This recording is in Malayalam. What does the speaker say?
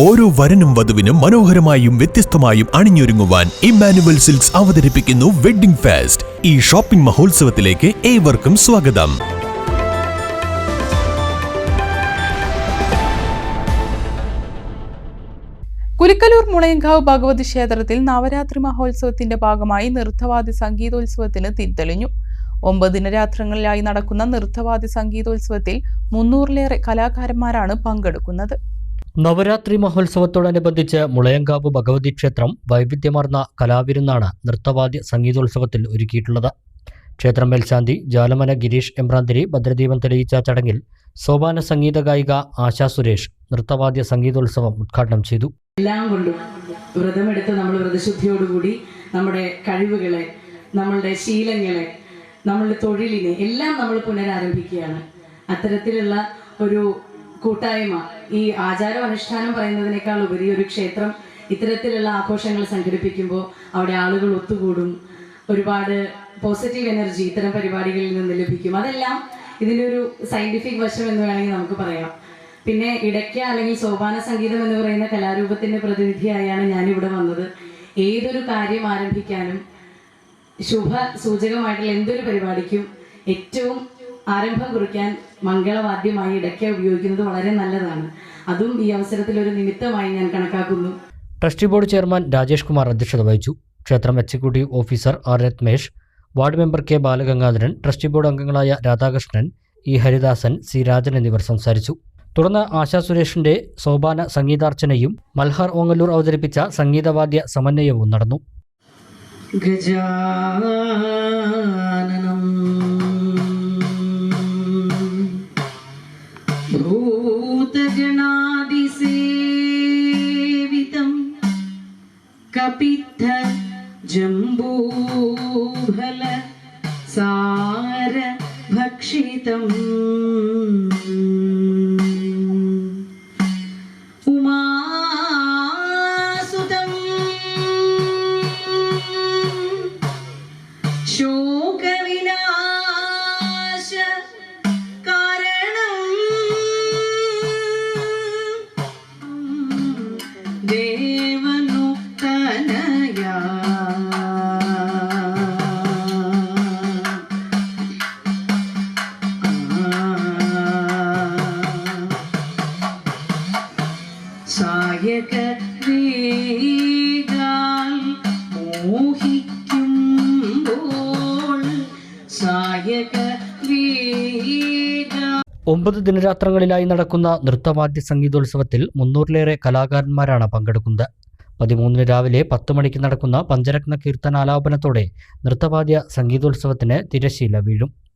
ഓരോ വരനും വധുവിനും മനോഹരമായും വ്യത്യസ്തമായും അണിഞ്ഞൊരുങ്ങുവാൻ ഇമ്മാനുവൽ സിൽക്സ് അവതരിപ്പിക്കുന്നു വെഡ്ഡിംഗ് ഫെസ്റ്റ്. ഈ ഷോപ്പിംഗ് മഹോത്സവത്തിലേക്ക് ഏവർക്കും സ്വാഗതം. കുലിക്കലൂർ മുളയങ്കാവ് ഭഗവതി ക്ഷേത്രത്തിൽ നവരാത്രി മഹോത്സവത്തിന്റെ ഭാഗമായി നൃത്തവാദി സംഗീതോത്സവത്തിന് തിരിതെളിഞ്ഞു. ഒമ്പത് ദിനരാത്രങ്ങളിലായി നടക്കുന്ന നൃത്തവാദി സംഗീതോത്സവത്തിൽ മുന്നൂറിലേറെ കലാകാരന്മാരാണ് പങ്കെടുക്കുന്നത്. നവരാത്രി മഹോത്സവത്തോടനുബന്ധിച്ച് മുളയങ്കാവ് ഭഗവതി ക്ഷേത്രം വൈവിധ്യമാർന്ന കലാവിരുന്നാണ് നൃത്തവാദ്യ സംഗീതോത്സവത്തിൽ ഒരുക്കിയിട്ടുള്ളത്. ക്ഷേത്രം മേൽശാന്തി ജാലമന ഗിരീഷ് എംബ്രാന്തിരി ഭദ്രദീപം തെളിയിച്ച ചടങ്ങിൽ സോപാന സംഗീത ഗായിക ആശാ സുരേഷ് നൃത്തവാദ്യ സംഗീതോത്സവം ഉദ്ഘാടനം ചെയ്തു. എല്ലാം കൊണ്ടും വ്രതമെടുത്ത് നമ്മൾ വ്രതശുദ്ധിയോടുകൂടി നമ്മുടെ കഴിവുകളെ നമ്മളുടെ ശീലങ്ങളെ നമ്മളുടെ തൊഴിലിനെ എല്ലാം നമ്മൾ പുനരാരംഭിക്കുകയാണ്. അത്തരത്തിലുള്ള ഒരു കൂട്ടായ്മ. ഈ ആചാരം അനുഷ്ഠാനം പറയുന്നതിനേക്കാൾ ഉപരി ഒരു ക്ഷേത്രം ഇത്തരത്തിലുള്ള ആഘോഷങ്ങൾ സംഘടിപ്പിക്കുമ്പോൾ അവിടെ ആളുകൾ ഒത്തുകൂടും. ഒരുപാട് പോസിറ്റീവ് എനർജി ഇത്തരം പരിപാടികളിൽ നിന്ന് ലഭിക്കും. അതെല്ലാം ഇതിനൊരു സയന്റിഫിക് വശം എന്ന് വേണമെങ്കിൽ നമുക്ക് പറയാം. പിന്നെ ഇടയ്ക്ക അല്ലെങ്കിൽ സോപാന സംഗീതം എന്ന് പറയുന്ന കലാരൂപത്തിന്റെ പ്രതിനിധിയായാണ് ഞാൻ ഇവിടെ വന്നത്. ഏതൊരു കാര്യം ആരംഭിക്കാനും ശുഭ സൂചകമായിട്ടുള്ള എന്തൊരു പരിപാടിക്കും ഏറ്റവും ആരംഭം കുറിക്കാൻ മംഗളവാദ്യമായി ഇടയ്ക്ക് ഉപയോഗിക്കുന്നത് വളരെ നല്ലതാണ്. അതും ഈ അവസരത്തിൽ ഒരു നിമിത്തമായി ഞാൻ കണക്കാക്കുന്നു. Trustee board chairman Rajesh Kumar അധ്യക്ഷത വഹിച്ചു. ക്ഷേത്രം executive officer R Rathmesh ward member K Balagangadharan trustee board അംഗങ്ങളായ രാധാകൃഷ്ണൻ ഇ ഹരിദാസൻ സി രാജൻ എന്നിവർ സംസാരിച്ചു. തുടർന്ന് ആശാ സുരേഷിന്റെ സോപാന സംഗീതാർച്ചനയും മൽഹാർ ഓങ്ങല്ലൂർ അവതരിപ്പിച്ച സംഗീതവാദ്യ സമന്വയവും നടന്നു. ഗജാനനം भूतगणादिसेवितं कपित्थ जम्बूफल सार भक्षितम्। उमासुतं शोकविना ഒമ്പത് ദിനരാത്രങ്ങളിലായി നടക്കുന്ന നൃത്തവാദ്യ സംഗീതോത്സവത്തിൽ മുന്നൂറിലേറെ കലാകാരന്മാരാണ് പങ്കെടുക്കുന്നത്. പതിമൂന്നിന് രാവിലെ പത്ത് മണിക്ക് നടക്കുന്ന പഞ്ചരത്ന കീർത്തനാലാപനത്തോടെ നൃത്തവാദ്യ സംഗീതോത്സവത്തിന് തിരശീല വീഴും.